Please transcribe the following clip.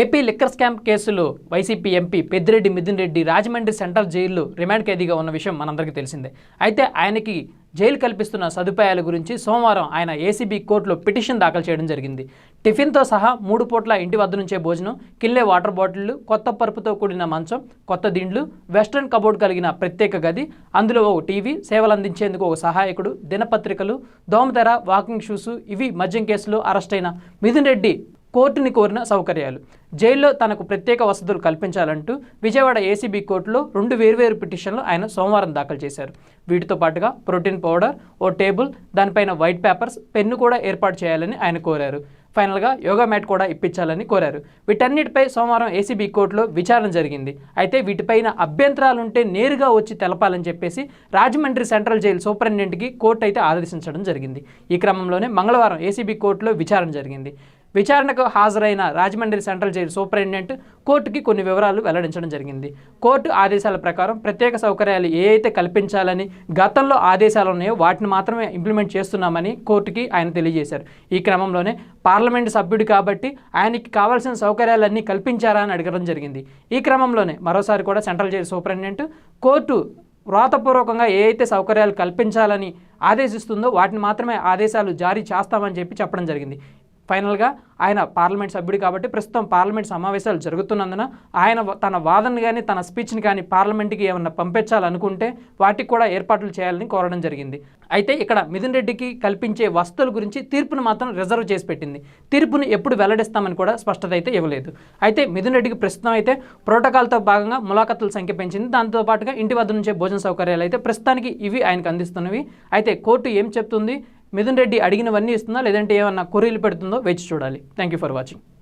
AP liquor scam కేసులో YCP MP Peddireddy Mithun Reddy Rajahmundry central జైల్లో remand ఖైదీగా ఉన్న విషయం మనందరికీ తెలిసిందే. అయితే ఆయనకి జైలు కల్పిస్తున్న సదుపాయాల గురించి సోమవారం ఆయన ఏసీబీ కోర్టులో పిటిషన్ దాఖలు చేయడం జరిగింది. టిఫిన్తో సహా మూడు పూట్ల ఇంటి వద్ద నుంచే భోజనం కిల్లే వాటర్ బాటిళ్ళు కొత్త పరుపుతో కూడిన మంచం కొత్త దిండ్లు వెస్ట్రన్ కబోర్డ్ కలిగిన ప్రత్యేక గది అందులో ఓ టీవీ సేవలు అందించేందుకు ఒక సహాయకుడు దినపత్రికలు దోమతెర వాకింగ్ షూస్ ఇవి మద్యం కేసులో అరెస్ట్ అయిన మిథున్ రెడ్డి కోర్టుని కోరిన సౌకర్యాలు. జైల్లో తనకు ప్రత్యేక వసతులు కల్పించాలంటూ విజయవాడ ఏసీబీ కోర్టులో రెండు వేర్వేరు పిటిషన్లు ఆయన సోమవారం దాఖలు చేశారు. వీటితో పాటుగా ప్రోటీన్ పౌడర్ ఓ టేబుల్ దానిపైన వైట్ పేపర్స్ పెన్ను కూడా ఏర్పాటు చేయాలని ఆయన కోరారు. ఫైనల్గా యోగా మ్యాట్ కూడా ఇప్పించాలని కోరారు. వీటన్నిటిపై సోమవారం ఏసీబీ కోర్టులో విచారణ జరిగింది. అయితే వీటిపైన అభ్యంతరాలుంటే నేరుగా వచ్చి తెలపాలని చెప్పేసి రాజమండ్రి సెంట్రల్ జైలు సూపరింటెండెంట్కి కోర్టు అయితే ఆదేశించడం జరిగింది. ఈ క్రమంలోనే మంగళవారం ఏసీబీ కోర్టులో విచారణ జరిగింది. విచారణకు హాజరైన రాజమండ్రి సెంట్రల్ జైలు సూపరింటెండెంట్ కోర్టుకి కొన్ని వివరాలు వెల్లడించడం జరిగింది. కోర్టు ఆదేశాల ప్రకారం ప్రత్యేక సౌకర్యాలు ఏ అయితే కల్పించాలని గతంలో ఆదేశాలు ఉన్నాయో వాటిని మాత్రమే ఇంప్లిమెంట్ చేస్తున్నామని కోర్టుకి ఆయన తెలియజేశారు. ఈ క్రమంలోనే పార్లమెంటు సభ్యుడు కాబట్టి ఆయనకి కావాల్సిన సౌకర్యాలన్నీ కల్పించారా అని అడగడం జరిగింది. ఈ క్రమంలోనే మరోసారి కూడా సెంట్రల్ జైలు సూపరింటెండెంట్ కోర్టు వ్రాతపూర్వకంగా ఏ అయితే సౌకర్యాలు కల్పించాలని ఆదేశిస్తుందో వాటిని మాత్రమే ఆదేశాలు జారీ చేస్తామని చెప్పి చెప్పడం జరిగింది. ఫైనల్గా ఆయన పార్లమెంట్ సభ్యుడు కాబట్టి ప్రస్తుతం పార్లమెంట్ సమావేశాలు జరుగుతున్నందున ఆయన తన వాదనని కానీ తన స్పీచ్ని కానీ పార్లమెంట్కి ఏమన్నా పంపించాలనుకుంటే వాటికి కూడా ఏర్పాట్లు చేయాలని కోరడం జరిగింది. అయితే ఇక్కడ మిథున్ రెడ్డికి కల్పించే వస్తువుల గురించి తీర్పును మాత్రం రిజర్వ్ చేసి పెట్టింది. తీర్పును ఎప్పుడు వెల్లడిస్తామని కూడా స్పష్టత అయితే ఇవ్వలేదు. అయితే మిథున్ రెడ్డికి ప్రస్తుతం అయితే ప్రోటోకాల్తో భాగంగా ములాఖతుల సంఖ్య పెంచింది. దాంతో పాటుగా ఇంటి వద్ద నుంచే భోజన సౌకర్యాలు అయితే ప్రస్తుతానికి ఇవి ఆయనకు అందిస్తున్నవి. అయితే కోర్టు ఏం చెప్తుంది? మిథున్ రెడ్డి అడిగినవన్నీ ఇస్తుందా లేదంటే ఏమన్నా కొరీలు పెడుతుందో వేచి చూడాలి. Thank you for watching